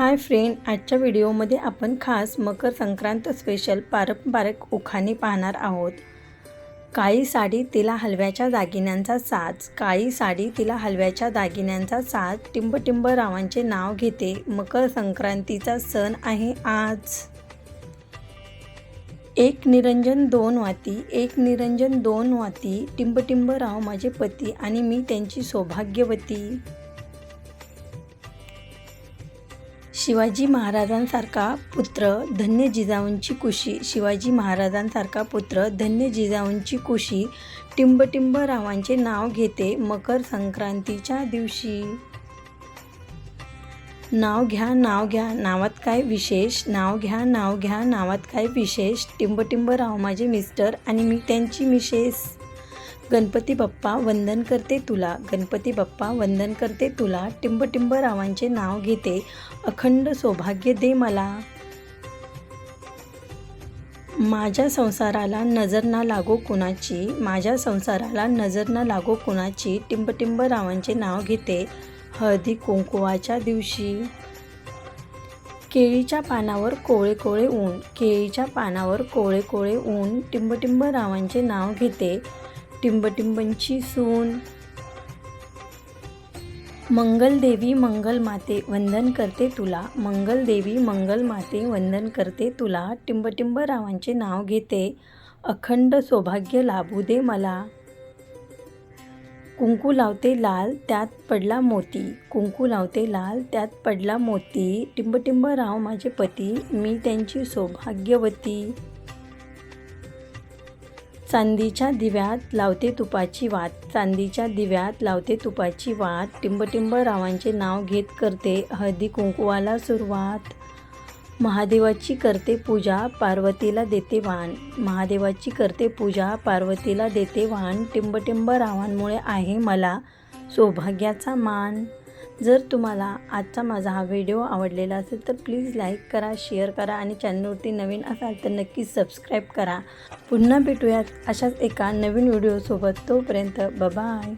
Hi friend आजच्या व्हिडिओमध्ये आपण खास मकर संक्रांत स्पेशल पारंपरिक उखाणे पाहणार आहोत. काळी साडी तिला हलव्याच्या दागिन्यांचा साज. काळी साडी तिला हलव्याच्या दागिन्यांचा साज. टिंबटिंब रावांचे नाव घेते मकर संक्रांतीचा सण आहे आज. एक निरंजन दोन वाती. एक निरंजन दोन वाती. टिंबटिंब राव माझे पती आणि मी त्यांची सौभाग्यवती. शिवाजी महाराजांसारखा पुत्र धन्य जिजाऊंची कुशी शिवाजी महाराजांसारखा पुत्र धन्य जिजाऊंची कुशी टिंबटिंब रावांचे नाव घेते मकर संक्रांतीच्या दिवशी. नाव घ्या नाव घ्या नावात काय विशेष? नाव घ्या नाव घ्या नावात काय विशेष? टिंबटिंब राव माझे मिस्टर आणि मी त्यांची मिसेस. गणपती बाप्पा वंदन करते तुला. गणपती बाप्पा वंदन करते तुला. टिंबटिंब रावांचे नाव घेते. अखंड सौभाग्य दे मला. माझ्या संसाराला नजर ना लागो कुणाची. माझ्या संसाराला नजर ना लागो कुणाची. टिंबटिंब रावांचे नाव घेते. हळदी कुंकुवाच्या दिवशी. केळीच्या पानावर कोळे कोळे ऊन. केळीच्या पानावर कोळे कोळे ऊन. टिंबटिंब रावांचे नाव घेते. टिंबटिंबंची सून. मंगलदेवी मंगल माते वंदन करते तुला. मंगलदेवी मंगल माते वंदन करते तुला. टिंबटिंब रावांचे नाव घेते. अखंड सौभाग्य लाभू दे मला. कुंकू लावते लाल त्यात पडला मोती. कुंकू लावते लाल त्यात पडला मोती. टिंबटिंब राव माझे पती. मी त्यांची सौभाग्यवती. चांदीच्या दिव्यात लावते तुपाची वात. चांदीच्या दिव्यात लावते तुपाची वात. टिंबटिंब रावांचे नाव घेत करते हळदी कुंकुवाला सुरुवात. महादेवाची करते पूजा पार्वतीला देते वाण. महादेवाची करते पूजा पार्वतीला देते वाण. टिंबटिंब रावांमुळे आहे मला सौभाग्याचा मान. जर तुम्हाला आजचा माझा हा व्हिडिओ आवडलेला असेल तर प्लीज लाईक करा शेअर करा आणि चॅनलवरती नवीन असाल तर नक्की सबस्क्राईब करा. पुन्हा भेटूयात अशाच एका नवीन व्हिडिओसोबत. तोपर्यंत बाय